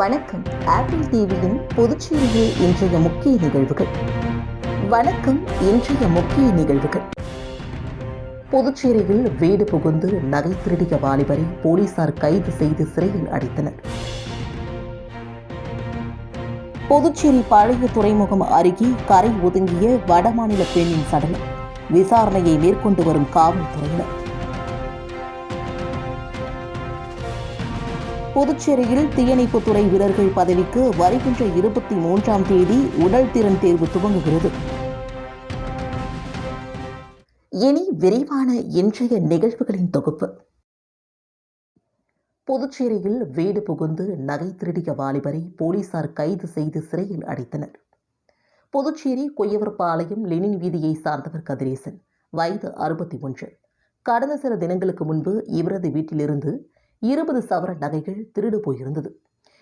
வணக்கம். ஆப்பிள் டிவியின் புதுச்சேரியில் இன்றைய முக்கிய நிகழ்வுகள். வணக்கம் இன்றைய முக்கிய நிகழ்வுகள். புதுச்சேரியில் வீடு புகுந்து நகை திருடிய வாலிபரை போலீசார் கைது செய்து சிறையில் அடைத்தனர். புதுச்சேரி பழைய துறைமுகம் அருகே கரை ஒதுங்கிய வடமாநில பெண்ணின் சடலம். விசாரணையை மேற்கொண்டு வரும் காவல்துறையினர். புதுச்சேரியில் தீயணைப்புத்துறை வீரர்கள் பதவிக்கு வருகின்ற இருபத்தி மூன்றாம் தேதி உடல் திறன் தேர்வு துவங்குகிறது. இனி விரைவான இன்றைய நிகழ்வுகளின் தொகுப்பு. புதுச்சேரியில் வீடு புகுந்து நகை திருடிய வாலிபரை போலீசார் கைது செய்து சிறையில் அடைத்தனர். புதுச்சேரி கொய்யவர்பாளையம் லெனின் வீதியை சார்ந்தவர் கதிரேசன் வயது அறுபத்தி ஒன்று. கடந்த சில தினங்களுக்கு முன்பு இவரது வீட்டிலிருந்து இருபது சவர நகைகள் திருடு போயிருந்தது.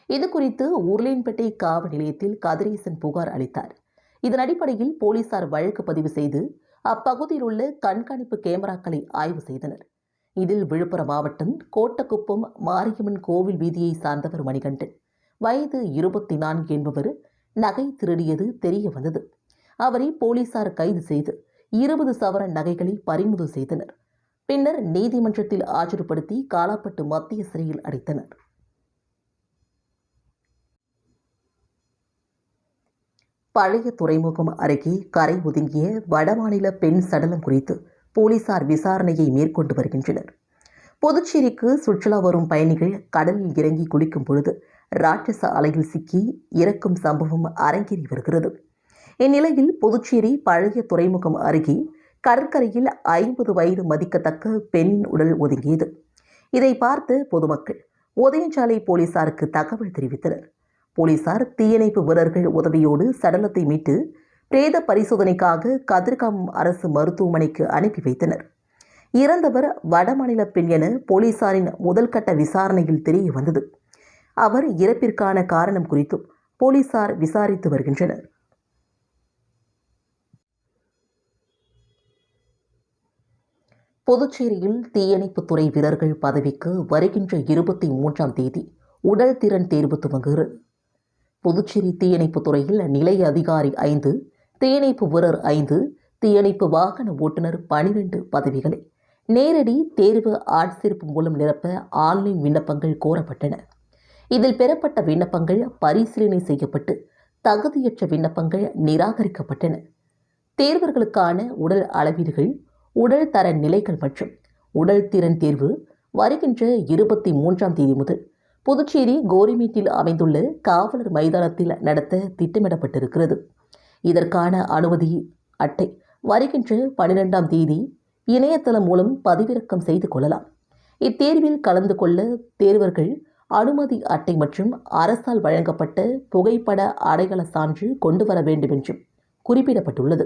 இது குறித்து உருளையன்பேட்டை காவல் நிலையத்தில் கதிரேசன் புகார் அளித்தார். இதன் அடிப்படையில் போலீசார் வழக்கு பதிவு செய்து அப்பகுதியில் உள்ள கண்காணிப்பு கேமராக்களை ஆய்வு செய்தனர். இதில் விழுப்புரம் மாவட்டம் கோட்டக்குப்பம் மாரியம்மன் கோவில் வீதியை சார்ந்தவர் மணிகண்டன். வயது இருபத்தி நான்கு என்பவர் நகை திருடியது தெரிய வந்தது. அவரை போலீசார் கைது செய்து இருபது சவர நகைகளை பறிமுதல் செய்தனர். பின்னர் நீதிமன்றத்தில் ஆஜர்படுத்தி காலாப்பட்டு மத்திய சிறையில் அடைத்தனர். பழைய துறைமுகம் அருகே கரை ஒதுங்கிய வடமாநில பெண் சடலம் குறித்து போலீசார் விசாரணையை மேற்கொண்டு வருகின்றனர். புதுச்சேரிக்கு சுற்றுலா வரும் பயணிகள் கடலில் இறங்கி குளிக்கும் பொழுது ராட்சச அலையில் சிக்கி இறக்கும் சம்பவம் அரங்கேறி வருகிறது. இந்நிலையில் புதுச்சேரி பழைய துறைமுகம் அருகே கடற்கரையில் ஐம்பது வயது மதிக்கத்தக்க பெண்ணின் உடல் ஒதுங்கியது. இதை பார்த்து பொதுமக்கள் உதயஞ்சாலை போலீசாருக்கு தகவல் தெரிவித்தனர். போலீசார் தீயணைப்பு வீரர்கள் உதவியோடு சடலத்தை மீட்டு பிரேத பரிசோதனைக்காக கதிர்காம் அரசு மருத்துவமனைக்கு அனுப்பி வைத்தனர். இறந்தவர் வடமாநில பெண் என போலீசாரின் முதல்கட்ட விசாரணையில் தெரிய வந்தது அவர் இறப்பிற்கான காரணம் குறித்தும் போலீசார் விசாரித்து வருகின்றனர். புதுச்சேரியில் தீயணைப்புத்துறை வீரர்கள் பதவிக்கு வருகின்ற இருபத்தி மூன்றாம் தேதி உடல் திறன் தேர்வு துவங்குகிறது. புதுச்சேரி தீயணைப்பு துறையில் நிலைய அதிகாரி ஐந்து தீயணைப்பு வீரர் ஐந்து தீயணைப்பு வாகன ஓட்டுநர் பனிரெண்டு பதவிகளை நேரடி தேர்வு ஆட்சேர்ப்பு மூலம் நிரப்ப ஆன்லைன் விண்ணப்பங்கள் கோரப்பட்டன. இதில் பெறப்பட்ட விண்ணப்பங்கள் பரிசீலனை செய்யப்பட்டு தகுதியற்ற விண்ணப்பங்கள் நிராகரிக்கப்பட்டன. தேர்வர்களுக்கான உடல் அளவீடுகள் உடல் தர நிலைகள் மற்றும் உடல் திறன் தேர்வு வருகின்ற இருபத்தி மூன்றாம் தேதி முதல் புதுச்சேரி கோரிமேட்டில் அமைந்துள்ள காவலர் மைதானத்தில் நடத்த திட்டமிடப்பட்டிருக்கிறது. இதற்கான அனுமதி அட்டை வருகின்ற பனிரெண்டாம் தேதி இணையதளம் மூலம் பதிவிறக்கம் செய்து கொள்ளலாம். இத்தேர்வில் கலந்து கொள்ள தேர்வர்கள் அனுமதி அட்டை மற்றும் அரசால் வழங்கப்பட்ட புகைப்பட அடையாள சான்று கொண்டு வர வேண்டும் என்றும் குறிப்பிடப்பட்டுள்ளது.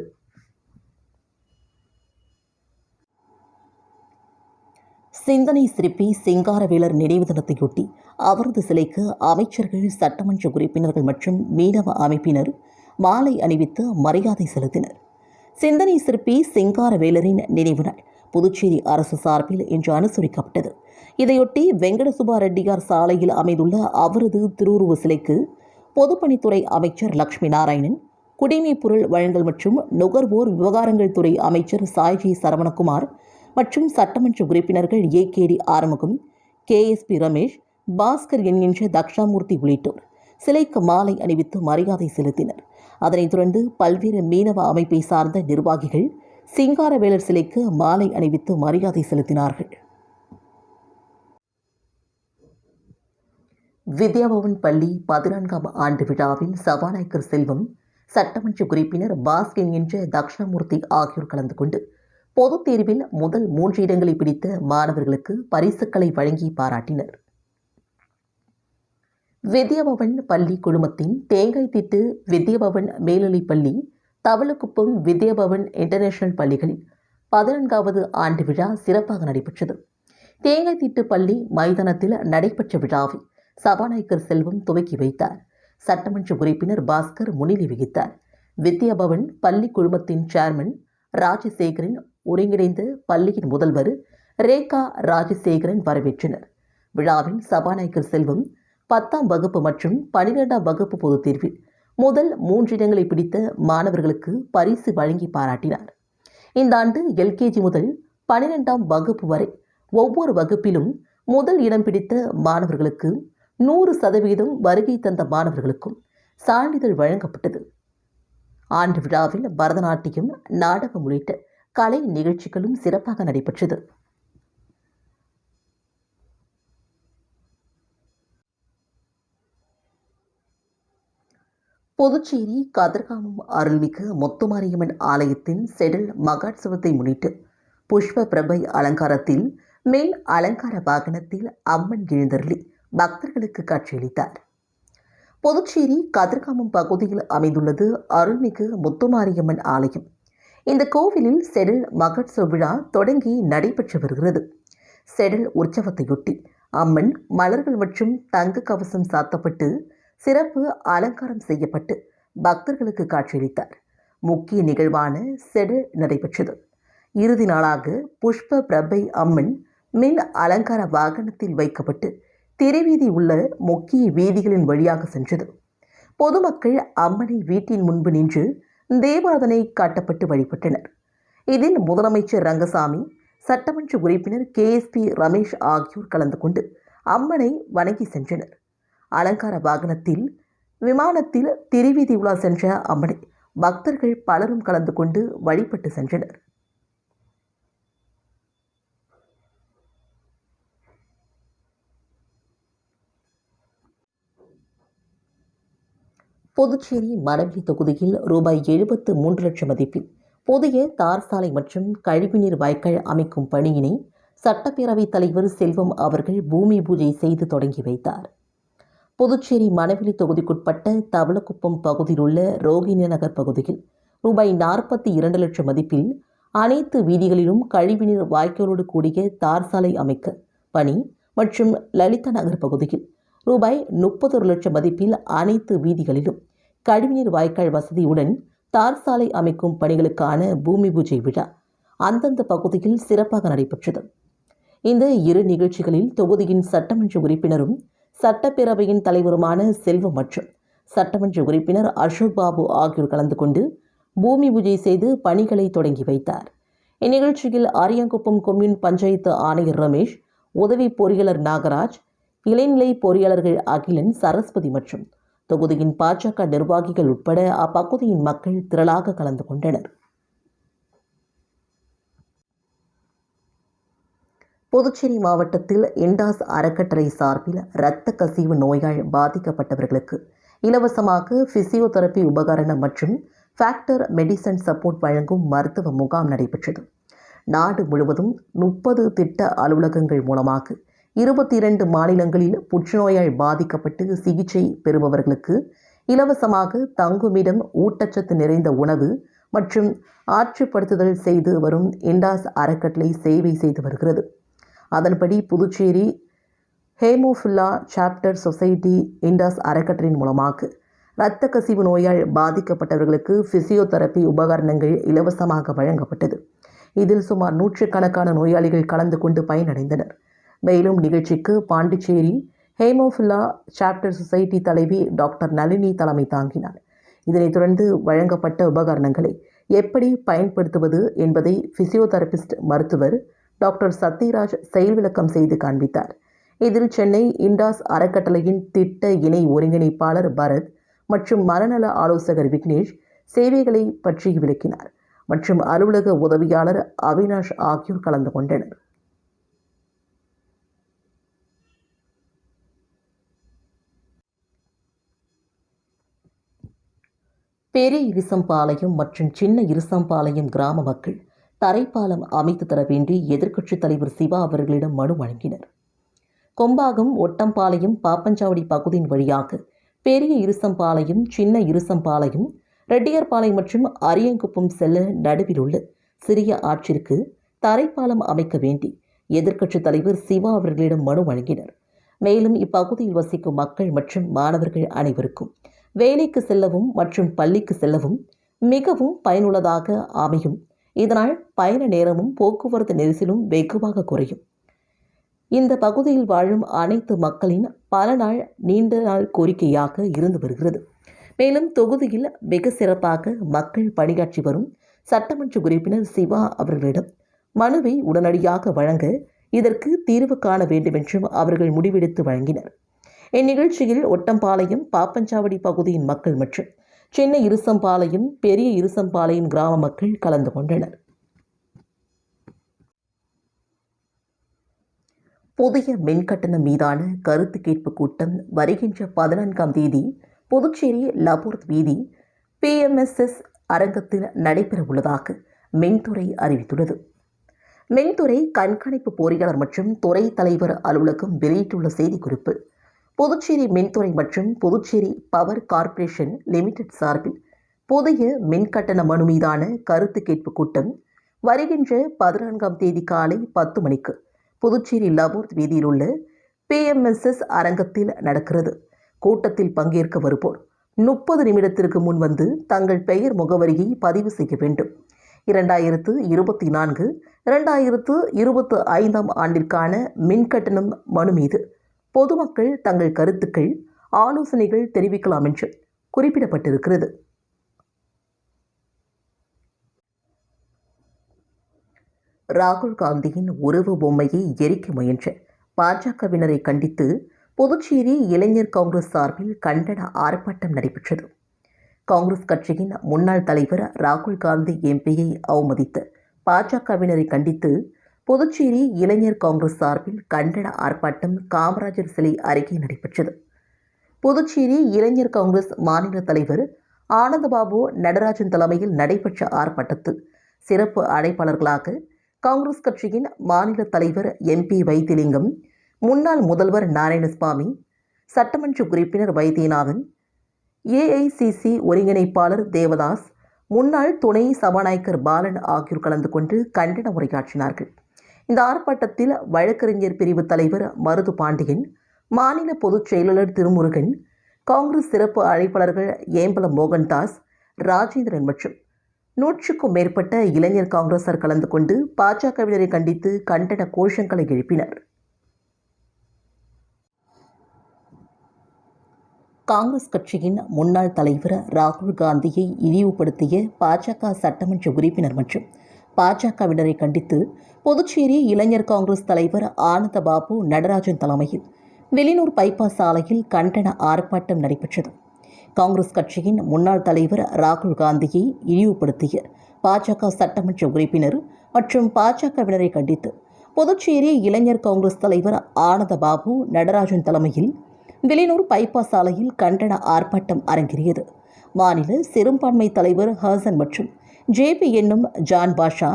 சிந்தனை சிற்பி சிங்காரவேலர் நினைவு தினத்தையொட்டி அவரது சிலைக்கு அமைச்சர்கள் சட்டமன்ற உறுப்பினர்கள் மற்றும் மீனவ அமைப்பினர் மாலை அணிவித்து மரியாதை செலுத்தினர். சிந்தனை சிற்பி சிங்காரவேலரின் நினைவு நாள் புதுச்சேரி அரசு சார்பில் இன்று அனுசரிக்கப்பட்டது. இதையொட்டி வெங்கடசுபா ரெட்டியார் சாலையில் அமைந்துள்ள அவரது திருவுருவ சிலைக்கு பொதுப்பணித்துறை அமைச்சர் லக்ஷ்மி நாராயணன் குடிமைப் பொருள் வழங்கல் மற்றும் நுகர்வோர் விவகாரங்கள் துறை அமைச்சர் சாய்ஜி சரவணகுமார் மற்றும் சட்டமன்ற உறுப்பினர்கள் A. K. T. Arumugam K. S. P. Ramesh Bhaskar என்கின்ற தக்ஷாமூர்த்தி உள்ளிட்டோர் சிலைக்கு மாலை அணிவித்து மரியாதை செலுத்தினர். அதனைத் தொடர்ந்து பல்வேறு மீனவ அமைப்பை சார்ந்த நிர்வாகிகள் சிங்காரவேலர் சிலைக்கு மாலை அணிவித்து மரியாதை செலுத்தினார்கள். வித்யாபவன் பள்ளி பதினான்காம் ஆண்டு விழாவில் சபாநாயகர் செல்வம் சட்டமன்ற உறுப்பினர் பாஸ்கன் என்ற தக்ஷணமூர்த்தி ஆகியோர் கலந்து கொண்டு பொதுத் தேர்வில் முதல் மூன்று இடங்களை பிடித்த மாணவர்களுக்கு பரிசுகளை வழங்கி பாராட்டினர். வித்யாபவன் பள்ளி குழுமத்தின் தேங்காய் திட்டு வித்யாபவன் மேல்நிலைப் பள்ளி தவளக்குப்பம் வித்யாபவன் இன்டர்நேஷனல் பள்ளிகளில் பதினான்காவது ஆண்டு விழா சிறப்பாக நடைபெற்றது. தேங்காய் திட்டு பள்ளி மைதானத்தில் நடைபெற்ற விழாவை சபாநாயகர் செல்வம் துவக்கி வைத்தார். சட்டமன்ற உறுப்பினர் பாஸ்கர் முன்னிலை வகித்தார். வித்யாபவன் பள்ளி குழுமத்தின் சேர்மன் ராஜசேகரன் ஒருங்கிணைந்த பள்ளியின் முதல்வர் ரேகா ராஜசேகரன் வரவேற்றனர். விழாவில் சபாநாயகர் செல்வம் பத்தாம் வகுப்பு மற்றும் பனிரெண்டாம் வகுப்பு பொதுத் தேர்வில் முதல் மூன்று இடங்களை பிடித்த மாணவர்களுக்கு பரிசு வழங்கி பாராட்டினார். இந்த ஆண்டு எல்கேஜி முதல் பனிரெண்டாம் வகுப்பு வரை ஒவ்வொரு வகுப்பிலும் முதல் இடம் பிடித்த மாணவர்களுக்கு நூறு சதவீதம் வருகை தந்த மாணவர்களுக்கும் சான்றிதழ் வழங்கப்பட்டது. ஆண்டு விழாவில் பரதநாட்டியம் நாடகம் உள்ளிட்ட கலை நிகழ்ச்சிகளும் சிறப்பாக நடைபெற்றது. புதுச்சேரி கதிர்காமம் அருள்மிகு முத்துமாரியம்மன் ஆலயத்தின் செடல் மகாட்சவத்தை முன்னிட்டு புஷ்ப பிரபை அலங்காரத்தில் மேல் அலங்கார வாகனத்தில் அம்மன் எழுந்தருளி பக்தர்களுக்கு காட்சியளித்தார். புதுச்சேரி கதிர்காமம் பகுதியில் அமைந்துள்ளது அருள்மிகு முத்துமாரியம்மன் ஆலயம். இந்த கோவிலில் செடில் மகோத்சவ விழா தொடங்கி நடைபெற்று வருகிறது. செடில் உற்சவத்தையொட்டி அம்மன் மலர்கள் மற்றும் தங்க கவசம் சாத்தப்பட்டு சிறப்பு அலங்காரம் செய்யப்பட்டு பக்தர்களுக்கு காட்சியளித்தார். முக்கிய நிகழ்வான செடில் நடைபெற்றது. இறுதி நாளாக புஷ்ப பிரபை அம்மன் மின் அலங்கார வாகனத்தில் வைக்கப்பட்டு திரைவீதி உள்ள முக்கிய வீதிகளின் வழியாக சென்றது. பொதுமக்கள் அம்மனை வீட்டின் முன்பு நின்று தேவாதனை காட்டப்பட்டு வழிபட்டனர். இதில் முதலமைச்சர் ரங்கசாமி சட்டமன்ற உறுப்பினர் கேஎஸ்பி ரமேஷ் ஆகியோர் கலந்து கொண்டு அம்மனை வணங்கி சென்றனர். அலங்கார வாகனத்தில் விமானத்தில் திருவீதி உலா சென்ற அம்மனை பக்தர்கள் பலரும் கலந்து கொண்டு வழிபட்டு சென்றனர். புதுச்சேரி மரபி தொகுதியில் ரூபாய் எழுபத்து மூன்று லட்சம் மதிப்பில் புதிய தார் சாலை மற்றும் கழிவுநீர் வாய்க்கால் அமைக்கும் பணியினை சட்டப்பேரவைத் தலைவர் செல்வம் அவர்கள் பூமி பூஜை செய்து தொடங்கி வைத்தார். புதுச்சேரி மணவெளி தொகுதிக்குட்பட்ட தவளக்குப்பம் பகுதியில் உள்ள ரோகிணி நகர் பகுதியில் ரூபாய் நாற்பத்தி இரண்டு லட்சம் மதிப்பில் அனைத்து வீதிகளிலும் கழிவுநீர் வாய்க்காலோடு கூடிய தார் சாலை அமைக்க பணி மற்றும் லலிதா நகர் பகுதியில் ரூபாய் முப்பத்தொரு லட்சம் மதிப்பில் அனைத்து வீதிகளிலும் கழிவுநீர் வாய்க்கால் வசதியுடன் தார் சாலை அமைக்கும் பணிகளுக்கான பூமி பூஜை விழா அந்தந்த பகுதியில் சிறப்பாக நடைபெற்றது. இந்த இரு நிகழ்ச்சிகளில் தொகுதியின் சட்டமன்ற உறுப்பினரும் சட்டப்பேரவையின் தலைவருமான செல்வம் மற்றும் சட்டமன்ற உறுப்பினர் அசோக் பாபு ஆகியோர் கலந்து கொண்டு பூமி பூஜை செய்து பணிகளை தொடங்கி வைத்தார். இந்நிகழ்ச்சியில் ஆரியங்குப்பம் கொம்யூன் பஞ்சாயத்து ஆணையர் ரமேஷ் உதவி பொறியாளர் நாகராஜ் இளைநிலை பொறியாளர்கள் அகிலன் சரஸ்வதி மற்றும் தொகுதியின் பாஜக நிர்வாகிகள் உட்பட அப்பகுதியின் மக்கள் திரளாக கலந்து கொண்டனர். புதுச்சேரி மாவட்டத்தில் இண்டாஸ் அறக்கட்டளை சார்பில் இரத்த கசிவு நோயால் பாதிக்கப்பட்டவர்களுக்கு இலவசமாக பிசியோதெரபி உபகரணம் மற்றும் ஃபேக்டர் மெடிசன் சப்போர்ட் வழங்கும் மருத்துவ முகாம் நடைபெற்றது. நாடு முழுவதும் முப்பது திட்ட அலுவலகங்கள் மூலமாக இருபத்தி இரண்டு மாநிலங்களில் புற்றுநோயால் பாதிக்கப்பட்டு சிகிச்சை பெறுபவர்களுக்கு இலவசமாக தங்குமிடம் ஊட்டச்சத்து நிறைந்த உணவு மற்றும் ஆற்றுப்படுத்துதல் செய்து வரும் இண்டாஸ் அறக்கட்டளை சேவை செய்து வருகிறது. அதன்படி Puducherry hemophilia chapter society Intas அறக்கட்டளின் மூலமாக இரத்த கசிவு நோயால் பாதிக்கப்பட்டவர்களுக்கு பிசியோதெரப்பி உபகரணங்கள் இலவசமாக வழங்கப்பட்டது. இதில் சுமார் நூற்றுக்கணக்கான நோயாளிகள் கலந்து கொண்டு பயனடைந்தனர். மேலும் நிகழ்ச்சிக்கு பாண்டிச்சேரி ஹேமோஃபில்லா சாப்டர் சொசைட்டி தலைவி டாக்டர் நளினி தலைமை தாங்கினார். இதனைத் தொடர்ந்து வழங்கப்பட்ட உபகரணங்களை எப்படி பயன்படுத்துவது என்பதை பிசியோதெரபிஸ்ட் மருத்துவர் டாக்டர் சத்யராஜ் செயல் விளக்கம் செய்து காண்பித்தார். இதில் சென்னை இண்டாஸ் அறக்கட்டளையின் திட்ட இணை ஒருங்கிணைப்பாளர் பரத் மற்றும் மனநல ஆலோசகர் விக்னேஷ் சேவைகளை பற்றி விளக்கினார். மற்றும் அலுவலக உதவியாளர் அவினாஷ் ஆகியோர் கலந்து கொண்டனர். பெரிய இருசம்பாளையம் மற்றும் சின்ன இருசம்பாளையம் கிராம மக்கள் தரைப்பாலம் அமைத்து தர வேண்டி எதிர்க்கட்சித் தலைவர் சிவா அவர்களிடம் மனு வழங்கினர். கொம்பாகம் ஒட்டம்பாளையம் பாப்பஞ்சாவடி பகுதியின் வழியாக பெரிய இருசம்பாளையம் சின்ன இருசம்பாளையம் ரெட்டியார்பாளை மற்றும் அரியங்குப்பம் செல்ல நடுவில் உள்ள சிறிய ஆற்றிற்கு தரைப்பாலம் அமைக்க வேண்டி எதிர்க்கட்சித் தலைவர் சிவா அவர்களிடம் மனு வழங்கினர். மேலும் இப்பகுதியில் வசிக்கும் மக்கள் மற்றும் மாணவர்கள் அனைவருக்கும் வேலைக்கு செல்லவும் மற்றும் பள்ளிக்கு செல்லவும் மிகவும் பயனுள்ளதாக அமையும். இதனால் பயண நேரமும் போக்குவரத்து நெரிசலும் வெகுவாக குறையும். இந்த பகுதியில் வாழும் அனைத்து மக்களின் பல நாள் நீண்ட நாள் கோரிக்கையாக இருந்து வருகிறது. மேலும் தொகுதியில் மிக சிறப்பாக மக்கள் பணியாற்றி வரும் சட்டமன்ற உறுப்பினர் சிவா அவர்களிடம் மனுவை உடனடியாக வழங்க இதற்கு தீர்வு காண வேண்டுமென்றும் அவர்கள் முடிவெடுத்து வழங்கினர். இந்நிகழ்ச்சியில் ஒட்டம்பாளையம் பாப்பஞ்சாவடி பகுதியின் மக்கள் மற்றும் சென்னை இருசம்பாளையம் பெரிய இருசம்பாளையம் கிராம மக்கள் கலந்து கொண்டனர். புதிய மின்கட்டணம் மீதான கருத்து கேட்பு கூட்டம் வருகின்ற பதினான்காம் தேதி புதுச்சேரி லபோர்த் வீதி பிஎம்எஸ்எஸ் அரங்கத்தில் நடைபெற உள்ளதாக மின்துறை அறிவித்துள்ளது. மின்துறை கண்காணிப்பு பொறியாளர் மற்றும் துறை தலைவர் அலுவலகம் வெளியிட்டுள்ள செய்திக்குறிப்பு புதுச்சேரி மின்துறை மற்றும் புதுச்சேரி பவர் கார்ப்பரேஷன் லிமிடெட் சார்பில் புதிய மின்கட்டண மனு மீதான கருத்து கேட்பு கூட்டம் வருகின்ற பதினான்காம் தேதி காலை பத்து மணிக்கு புதுச்சேரி லபோர்த் வீதியில் உள்ள பிஎம்எஸ்எஸ் அரங்கத்தில் நடக்கிறது. கூட்டத்தில் பங்கேற்க வருவோர் முப்பது நிமிடத்திற்கு முன் வந்து தங்கள் பெயர் முகவரியை பதிவு செய்ய வேண்டும். இரண்டாயிரத்து இருபத்தி நான்கு இரண்டாயிரத்து இருபத்து ஐந்தாம் ஆண்டிற்கான மின்கட்டணம் மனு மீது பொதுமக்கள் தங்கள் கருத்துக்கள் ஆலோசனைகள் தெரிவிக்கலாம் என்று குறிப்பிடப்பட்டிருக்கிறது. ராகுல் காந்தியின் உறவு பொம்மையை எரிக்க முயன்ற பாஜகவினரை கண்டித்து புதுச்சேரி இளைஞர் காங்கிரஸ் சார்பில் கண்டன ஆர்ப்பாட்டம் நடைபெற்றது. காங்கிரஸ் கட்சியின் முன்னாள் தலைவர் ராகுல் காந்தி எம்பியை அவமதித்து பாஜகவினரை கண்டித்து புதுச்சேரி இளைஞர் காங்கிரஸ் சார்பில் கண்டன ஆர்ப்பாட்டம் காமராஜர் சிலை அருகே நடைபெற்றது. புதுச்சேரி இளைஞர் காங்கிரஸ் மாநில தலைவர் ஆனந்தபாபு நடராஜன் தலைமையில் நடைபெற்ற ஆர்ப்பாட்டத்தில் சிறப்பு அழைப்பாளர்களாக காங்கிரஸ் கட்சியின் மாநில தலைவர் எம்பி வைத்திலிங்கம் முன்னாள் முதல்வர் நாராயணசுவாமி சட்டமன்ற உறுப்பினர் வைத்தியநாதன் ஏஐசிசி ஒருங்கிணைப்பாளர் தேவதாஸ் முன்னாள் துணை சபாநாயகர் பாலன் ஆகியோர் கலந்து கொண்டு கண்டன உரையாற்றினார்கள். இந்த ஆர்ப்பாட்டத்தில் வழக்கறிஞர் பிரிவு தலைவர் மருது பாண்டியன் மாநில பொதுச் செயலாளர் திருமுருகன் காங்கிரஸ் சிறப்பு அழைப்பாளர்கள் ஏம்பலம் மோகன்தாஸ் ராஜேந்திரன் மற்றும் நூற்றுக்கும் மேற்பட்ட இளைஞர் காங்கிரஸார் கலந்து கொண்டு பாஜகவினரை கண்டித்து கண்டன கோஷங்களை எழுப்பினர். காங்கிரஸ் கட்சியின் முன்னாள் தலைவர் ராகுல் காந்தியை இழிவுபடுத்திய பாஜக சட்டமன்ற உறுப்பினர் மற்றும் பாஜகவினரை கண்டித்து புதுச்சேரி இளைஞர் காங்கிரஸ் தலைவர் ஆனந்தபாபு நடராஜன் தலைமையில் வெளியூர் பைபாஸ் சாலையில் கண்டன ஆர்ப்பாட்டம் நடைபெற்றது. காங்கிரஸ் கட்சியின் முன்னாள் தலைவர் ராகுல் காந்தியை இழிவுபடுத்திய பாஜக சட்டமன்ற உறுப்பினர் மற்றும் பாஜகவினரை கண்டித்து புதுச்சேரி இளைஞர் காங்கிரஸ் தலைவர் ஆனந்தபாபு நடராஜன் தலைமையில் வெளியூர் பைபாஸ் சாலையில் கண்டன ஆர்ப்பாட்டம் அரங்கேறியது. மாநில சிறுபான்மை தலைவர் ஹசன் மற்றும் ஜேபி என்னும் ஜான் பாஷா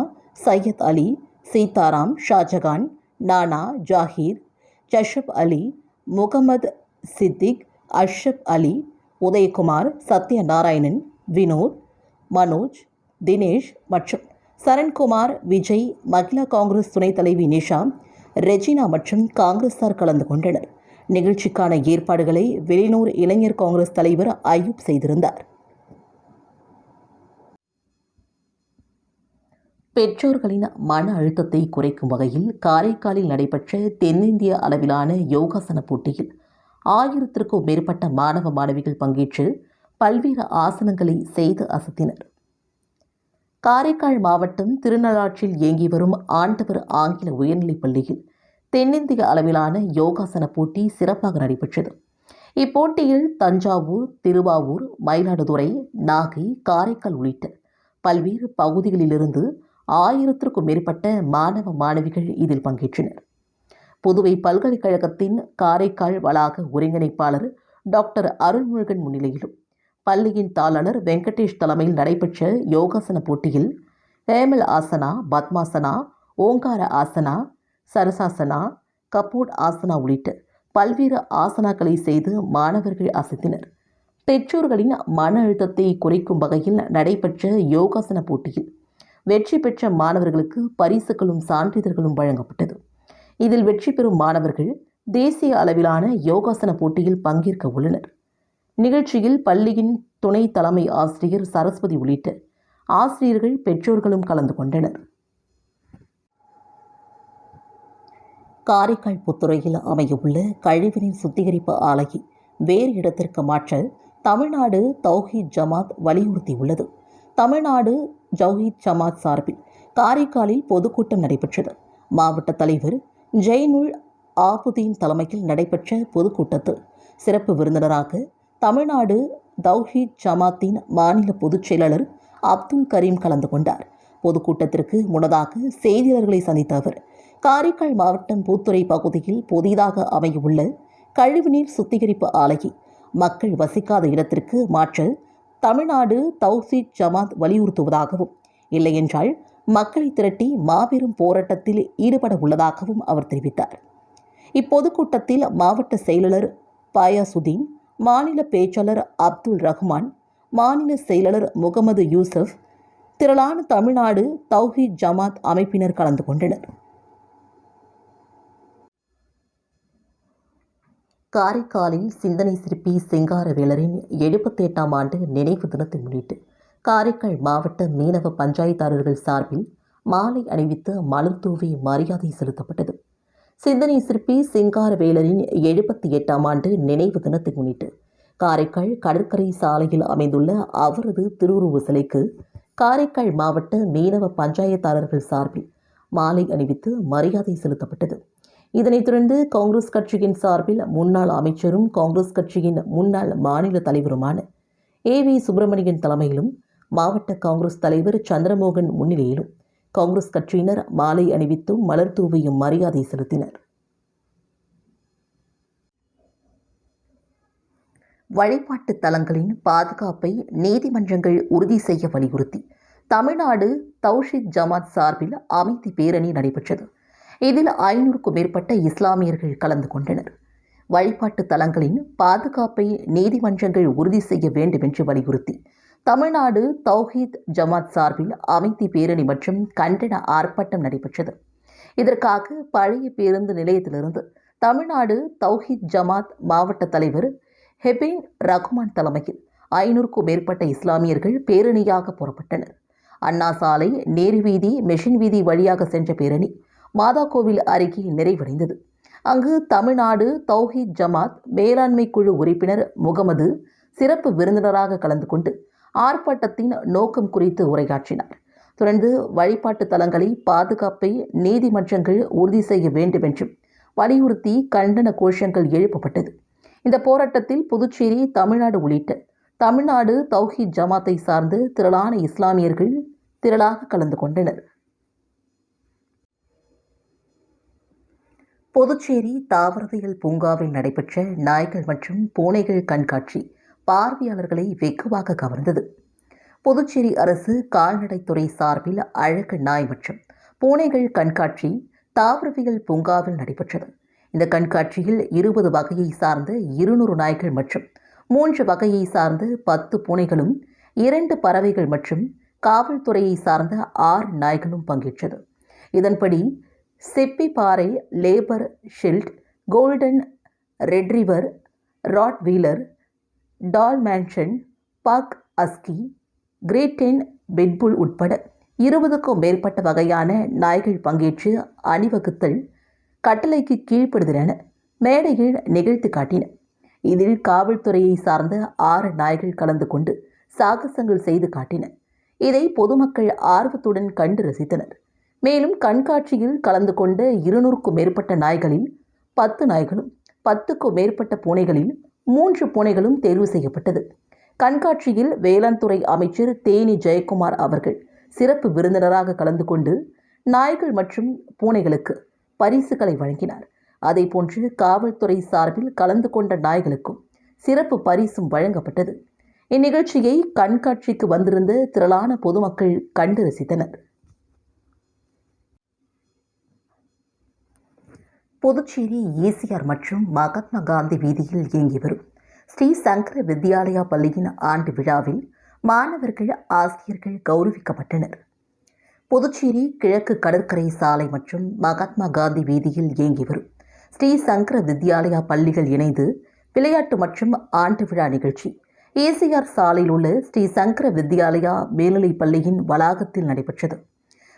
சையத் அலி சீதாராம் ஷாஜகான் நானா ஜாகீர் ஜஷப் அலி முகமது சித்திக் அஷ்ரப் அலி உதயகுமார் சத்யநாராயணன் வினோத் மனோஜ் தினேஷ் மற்றும் சரண்குமார் விஜய் மகிழா காங்கிரஸ் துணைத் தலைவி நிஷா ரெஜினா மற்றும் காங்கிரஸார் கலந்து கொண்டனர். நிகழ்ச்சிக்கான ஏற்பாடுகளை வெளியூர் இளைஞர் காங்கிரஸ் தலைவர் அயூப் செய்திருந்தார். பெற்றோர்களின் மன அழுத்தத்தை குறைக்கும் வகையில் காரைக்காலில் நடைபெற்ற தென்னிந்திய அளவிலான யோகாசன போட்டியில் ஆயிரத்திற்கும் மேற்பட்ட மாணவ மாணவிகள் பங்கேற்று பல்வேறு ஆசனங்களை செய்து அசத்தினர். காரைக்கால் மாவட்டம் திருநள்ளாற்றில் இயங்கி வரும் ஆண்டவர் ஆங்கில உயர்நிலைப் பள்ளியில் தென்னிந்திய அளவிலான யோகாசன போட்டி சிறப்பாக நடைபெற்றது. இப்போட்டியில் தஞ்சாவூர் திருவாவூர் மயிலாடுதுறை நாகை காரைக்கால் உள்ளிட்ட பல்வேறு பகுதிகளிலிருந்து ஆயிரத்திற்கும் மேற்பட்ட மாணவ மாணவிகள் இதில் பங்கேற்றனர். புதுவை பல்கலைக்கழகத்தின் காரைக்கால் வளாக ஒருங்கிணைப்பாளர் டாக்டர் அருள்முருகன் முன்னிலையிலும் பள்ளியின் தாளர் வெங்கடேஷ் தலைமையில் நடைபெற்ற யோகாசன போட்டியில் ஹேமல் ஆசனா பத்மாசனா ஓங்கார ஆசனா சரசாசனா கபோட் ஆசனா உள்ளிட்ட பல்வேறு ஆசனாக்களை செய்து மாணவர்கள் அசைத்தனர். பெற்றோர்களின் மன அழுத்தத்தை குறைக்கும் வகையில் நடைபெற்ற யோகாசன போட்டியில் வெற்றி பெற்ற மாணவர்களுக்கு பரிசுகளும் சான்றிதழ்களும் வழங்கப்பட்டது. இதில் வெற்றி பெறும் மாணவர்கள் தேசிய அளவிலான யோகாசன போட்டியில் பங்கேற்க உள்ளனர். நிகழ்ச்சியில் பள்ளியின் துணை தலைமை ஆசிரியர் சரஸ்வதி உள்ளிட்ட ஆசிரியர்கள் பெற்றோர்களும் கலந்து கொண்டனர். காரைக்கால் புத்துறையில் அமையவுள்ள கழிவுநீர் சுத்திகரிப்பு ஆலையை வேறு இடத்திற்கு மாற்ற தமிழ்நாடு தௌஹீத் ஜமாத் வலியுறுத்தியுள்ளது. தமிழ்நாடு ஜௌஹீத் ஜமாத் சார்பில் காரைக்காலில் பொதுக்கூட்டம் நடைபெற்றது. மாவட்ட தலைவர் ஜெய்னுல் ஆபுதீன் தலைமையில் நடைபெற்ற பொதுக்கூட்டத்தில் சிறப்பு விருந்தினராக தமிழ்நாடு தௌஹீத் ஜமாத்தின் மாநில பொதுச் செயலாளர் அப்துல் கரீம் கலந்து கொண்டார். பொதுக்கூட்டத்திற்கு முன்னதாக செய்தியாளர்களை சந்தித்த அவர் காரைக்கால் மாவட்டம் பூத்துறை பகுதியில் புதிதாக அமையவுள்ள கழிவுநீர் சுத்திகரிப்பு ஆலையை மக்கள் வசிக்காத இடத்திற்கு மாற்ற தமிழ்நாடு தௌசீத் ஜமாத் வலியுறுத்துவதாகவும் இல்லையென்றால் மக்களை திரட்டி மாபெரும் போராட்டத்தில் ஈடுபட உள்ளதாகவும் அவர் தெரிவித்தார். இப்பொதுக்கூட்டத்தில் மாவட்ட செயலாளர் பாயாசுதீன் மாநில பேச்சாளர் அப்துல் ரஹ்மான் மாநில செயலாளர் முகமது யூசப் திரளான தமிழ்நாடு தௌஹீத் ஜமாத் அமைப்பினர் கலந்து கொண்டனர். காரைக்காலில் சிந்தனை சிற்பி சிங்காரவேலரின் எழுபத்தி எட்டாம் ஆண்டு நினைவு தினத்தை முன்னிட்டு காரைக்கால் மாவட்ட மீனவ பஞ்சாயத்தாளர்கள் சார்பில் மாலை அணிவித்து மலர் தூவி மரியாதை செலுத்தப்பட்டது. சிந்தனை சிற்பி சிங்காரவேலரின் எழுபத்தி எட்டாம் ஆண்டு நினைவு தினத்தை முன்னிட்டு காரைக்கால் கடற்கரை சாலையில் அமைந்துள்ள அவரது திருவுருவ சிலைக்கு காரைக்கால் மாவட்ட மீனவ பஞ்சாயத்தாளர்கள் சார்பில் மாலை அணிவித்து மரியாதை செலுத்தப்பட்டது. இதனைத் தொடர்ந்து காங்கிரஸ் கட்சியின் சார்பில் முன்னாள் அமைச்சரும் காங்கிரஸ் கட்சியின் முன்னாள் மாநில தலைவருமான ஏ வி சுப்பிரமணியன் தலைமையிலும் மாவட்ட காங்கிரஸ் தலைவர் சந்திரமோகன் முன்னிலையிலும் காங்கிரஸ் கட்சியினர் மாலை அணிவித்தும் மலர் தூவியும் மரியாதை செலுத்தினர். வழிபாட்டு தலங்களின் பாதுகாப்பை நீதிமன்றங்கள் உறுதி செய்ய வலியுறுத்தி தமிழ்நாடு தௌஷித் ஜமாத் சார்பில் அமைதி பேரணி நடைபெற்றது. இதில் ஐநூறுக்கும் மேற்பட்ட இஸ்லாமியர்கள் கலந்து கொண்டனர். வழிபாட்டு தலங்களின் பாதுகாப்பை நீதிமன்றங்கள் உறுதி செய்ய வேண்டும் என்று வலியுறுத்தி தமிழ்நாடு தௌஹீத் ஜமாத் சார்பில் அமைதி பேரணி மற்றும் கண்டன ஆர்ப்பாட்டம் நடைபெற்றது. இதற்காக பழைய பேருந்து நிலையத்திலிருந்து தமிழ்நாடு தௌஹீத் ஜமாத் மாவட்ட தலைவர் ஹெபின் ரகுமான் தலைமையில் ஐநூறுக்கும் மேற்பட்ட இஸ்லாமியர்கள் பேரணியாக புறப்பட்டனர். அண்ணா சாலை நேரு வீதி மெஷின் வீதி வழியாக சென்ற பேரணி மாதா கோவில் அருகே நிறைவடைந்தது. அங்கு தமிழ்நாடு தௌஹித் ஜமாத் மேலாண்மை குழு உறுப்பினர் முகமது சிறப்பு விருந்தினராக கலந்து கொண்டு ஆர்ப்பாட்டத்தின் நோக்கம் குறித்து உரையாற்றினார். தொடர்ந்து வழிபாட்டு தலங்களை பாதுகாப்பை நீதிமன்றங்கள் உறுதி செய்ய வேண்டும் என்றும் வலியுறுத்தி கண்டன கோஷங்கள் எழுப்பப்பட்டது. இந்த போராட்டத்தில் புதுச்சேரி தமிழ்நாடு உள்ளிட்ட தமிழ்நாடு தௌஹித் ஜமாத்தை சார்ந்து திரளான இஸ்லாமியர்கள் திரளாக கலந்து கொண்டனர். புதுச்சேரி தாவரவியல் பூங்காவில் நடைபெற்ற நாய்கள் மற்றும் பூனைகள் கண்காட்சி பார்வையாளர்களை வெகுவாக கவர்ந்தது. புதுச்சேரி அரசு கால்நடைத்துறை சார்பில் அழகு நாய் மற்றும் பூனைகள் கண்காட்சி தாவரவியல் பூங்காவில் நடைபெற்றது. இந்த கண்காட்சியில் இருபது வகையை சார்ந்த இருநூறு நாய்கள் மற்றும் மூன்று வகையை சார்ந்த பத்து பூனைகளும் இரண்டு பறவைகள் மற்றும் காவல்துறையை சார்ந்த ஆறு நாய்களும் பங்கேற்றது. இதன்படி சிப்பிப்பாறை லேபர் ஷில்ட் golden retriever Rottweiler Dalmatian pug husky great Dane pit bull உட்பட இருபதுக்கும் மேற்பட்ட வகையான நாய்கள் பங்கேற்று அணிவகுத்தல் கட்டளைக்கு கீழ்ப்படுதலன மேடையில் நிகழ்த்து காட்டின. இதில் காவல்துறையை சார்ந்த ஆறு நாய்கள் கலந்து கொண்டு சாகசங்கள் செய்து காட்டின. இதை பொதுமக்கள் ஆர்வத்துடன் கண்டு ரசித்தனர். மேலும் கண்காட்சியில் கலந்து கொண்ட இருநூறுக்கும் மேற்பட்ட நாய்களில் பத்து நாய்களும் பத்துக்கும் மேற்பட்ட பூனைகளில் மூன்று பூனைகளும் தேர்வு செய்யப்பட்டது. கண்காட்சியில் வேளாண் துறை அமைச்சர் தேனி ஜெயக்குமார் அவர்கள் சிறப்பு விருந்தினராக கலந்து கொண்டு நாய்கள் மற்றும் பூனைகளுக்கு பரிசுகளை வழங்கினார். அதேபோன்று காவல்துறை சார்பில் கலந்து கொண்ட நாய்களுக்கும் சிறப்பு பரிசும் வழங்கப்பட்டது. இந்நிகழ்ச்சியை கண்காட்சிக்கு வந்திருந்த திரளான பொதுமக்கள் கண்டு ரசித்தனர். புதுச்சேரி ஏசிஆர் மற்றும் மகாத்மா காந்தி வீதியில் இயங்கி வரும் ஸ்ரீ சங்கர வித்யாலயா பள்ளியின் ஆண்டு விழாவில் மாணவர்கள் ஆசிரியர்கள் கௌரவிக்கப்பட்டனர். புதுச்சேரி கிழக்கு கடற்கரை சாலை மற்றும் மகாத்மா காந்தி வீதியில் இயங்கி வரும் ஸ்ரீ சங்கர வித்யாலயா பள்ளிகள் இணைந்து விளையாட்டு மற்றும் ஆண்டு விழா நிகழ்ச்சி. ஏசிஆர் சாலையில் உள்ள ஸ்ரீ சங்கர வித்யாலயா மேல்நிலைப் பள்ளியின் வளாகத்தில் நடைபெற்றது.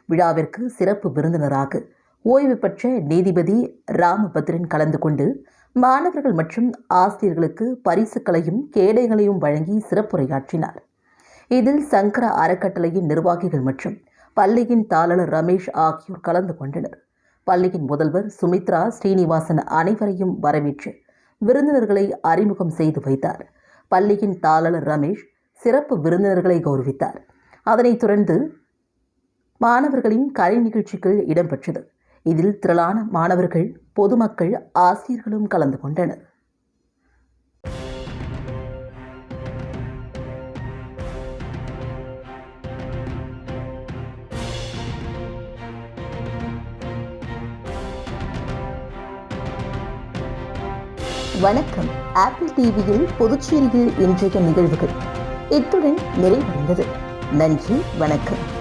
விழாவிற்கு சிறப்பு விருந்தினராக ஓய்வு பெற்ற நீதிபதி ராமபத்ரன் கலந்து கொண்டு மாணவர்கள் மற்றும் ஆசிரியர்களுக்கு பரிசுகளையும் கேடயங்களையும் வழங்கி சிறப்புரையாற்றினார். இதில் சங்கர அறக்கட்டளையின் நிர்வாகிகள் மற்றும் பள்ளியின் தாளர் ரமேஷ் ஆகியோர் கலந்து கொண்டனர். பள்ளியின் முதல்வர் சுமித்ரா ஸ்ரீனிவாசன் அனைவரையும் வரவேற்று விருந்தினர்களை அறிமுகம் செய்து வைத்தார். பள்ளியின் தாளர் ரமேஷ் சிறப்பு விருந்தினர்களை கௌரவித்தார். அதனைத் தொடர்ந்து மாணவர்களின் கலை நிகழ்ச்சிகள் இடம்பெற்றது. இதில் திரளான மாணவர்கள் பொதுமக்கள் ஆசிரியர்களும் கலந்து கொண்டனர். வணக்கம். ஆப்பிள் டிவியில் புதுச்சேரியில் இன்றைய நிகழ்வுகள். இத்துடன் நிறைவடைந்தது. நன்றி வணக்கம்.